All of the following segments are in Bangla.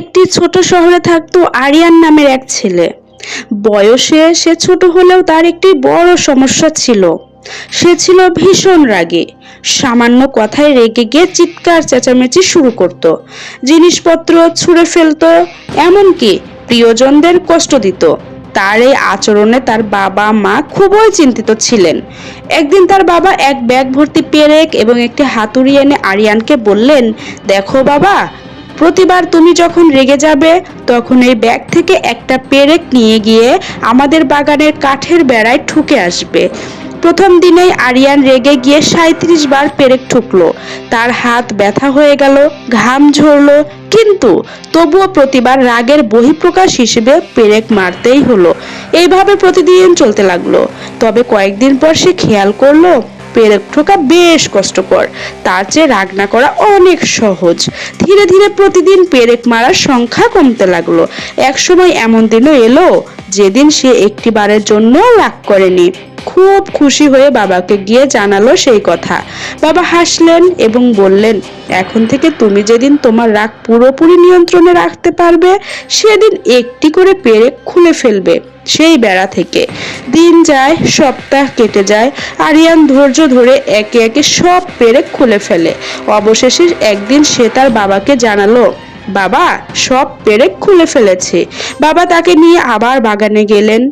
একটি ছোট শহরে থাকতো আরিয়ান নামের এক ছেলে। বয়সে সে ছোট হলেও তার একটি বড় সমস্যা ছিল। সে ছিল ভীষণ রাগে। সামান্য কথায় রেগে গিয়ে চিৎকার চেঁচামেচি শুরু করত। জিনিসপত্র ছুঁড়ে ফেলতো, এমনকি প্রিয়জনদের কষ্ট দিত। তার এই আচরণে তার বাবা মা খুবই চিন্তিত ছিলেন। একদিন তার বাবা এক ব্যাগ ভর্তি পেরেক এবং একটি হাতুড়ি এনে আরিয়ানকে বললেন, দেখো বাবা প্রতিবার তুমি যখন রেগে যাবে, তখন এই ব্যাগ থেকে একটা পেরেক নিয়ে গিয়ে আমাদের বাগানের কাঠের বেড়ায় ঠুকে আসবে। প্রথম দিনেই আরিয়ান রেগে গিয়ে সাঁত্রিশ বার পেরেক ঠুকলো। তার হাত ব্যথা হয়ে গেল, ঘাম ঝরলো, কিন্তু তবুও প্রতিবার রাগের বহিঃপ্রকাশ হিসেবে পেরেক মারতেই হলো। এইভাবে প্রতিদিন চলতে লাগল। তবে কয়েকদিন পর সে খেয়াল করল পেরেক ঠোকা বেশ কষ্টকর। তার চেয়ে রাগ না করা অনেক সহজ। ধীরে ধীরে প্রতিদিন পেরেক মারার সংখ্যা কমতে লাগল। একসময় এমন দিনও এলো, যেদিন সে একটি বারের জন্য রাগ করেনি। খুব খুশি হয়ে বাবাকে গিয়ে জানালো সেই কথা। বাবা হাসলেন এবং বললেন, এখন থেকে তুমি যেদিন তোমার রাগ পুরোপুরি নিয়ন্ত্রণে রাখতে পারবে, সেদিন একটি করে পেরেক খুলে ফেলবে সেই বেড়া থেকে। দিন যায়, সপ্তাহ কেটে যায়, আরিয়ান ধৈর্য ধরে একে একে সব পেরেক খুলে ফেলে। অবশেষে একদিন সে তার বাবাকে জানালো, বাবা, সব পেরেক খুলে ফেলেছে। বাবা তাকে নিয়ে আবার বাগানে গেলেন।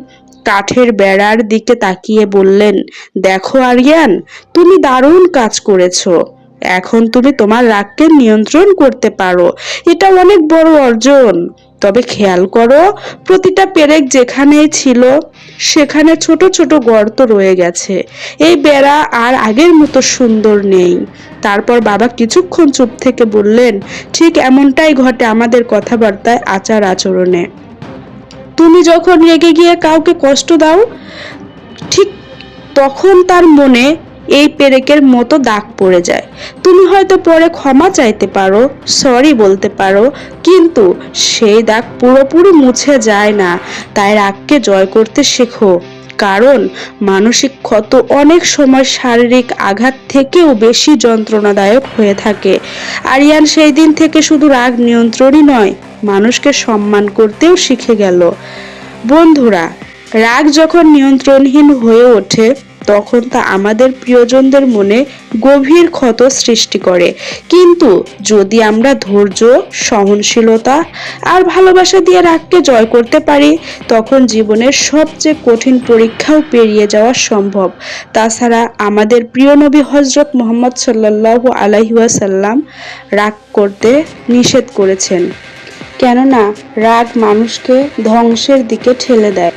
কাঠের বেড়ার দিকে তাকিয়ে বললেন, দেখো আরিয়ান, তুমি দারুণ কাজ করেছ। এখন তুমি তোমার রাগকে নিয়ন্ত্রণ করতে পারো। এটা অনেক বড় অর্জন। তবে খেয়াল করো, প্রতিটা পেরেক যেখানেই ছিল, সেখানে ছোট ছোট গর্ত রয়ে গেছে। এই বেড়া আর আগের মতো সুন্দর নেই। তারপর বাবা কিছুক্ষণ চুপ থেকে বললেন, ঠিক এমনটাই ঘটে আমাদের কথাবার্তায় আচার আচরণে তুমি যখন রেগে গিয়ে কাউকে কষ্ট দাও, ঠিক তখন তার মনে এই পেরেকের মতো দাগ পড়ে যায়। তুমি হয়তো পরে ক্ষমা চাইতে পারো, সরি বলতে পারো, কিন্তু সেই দাগ পুরোপুরি মুছে যায় না। তাই রাগকে জয় করতে শেখো। কারণ মানসিক ক্ষত অনেক সময় শারীরিক আঘাত থেকেও বেশি যন্ত্রণাদায়ক হয়ে থাকে। আরিয়ান সেই দিন থেকে শুধু রাগ নিয়ন্ত্রণই নয়, মানুষকে সম্মান করতেও শিখে গেল। বন্ধুরা, রাগ যখন নিয়ন্ত্রণহীন হয়ে ওঠে তখন তা আমাদের প্রিয়জনদের মনে গভীর ক্ষত সৃষ্টি করে। কিন্তু যদি আমরা ধৈর্য, সহনশীলতা আর ভালোবাসা দিয়ে রাগকে জয় করতে পারি, তখন জীবনের সবচেয়ে কঠিন পরীক্ষাও পেরিয়ে যাওয়া সম্ভব। তাছাড়া আমাদের প্রিয় নবী হজরত মোহাম্মদ সাল্লাহ আলহিউসাল্লাম রাগ করতে নিষেধ করেছেন। কেননা, রাগ মানুষকে ধ্বংসের দিকে ঠেলে দেয়।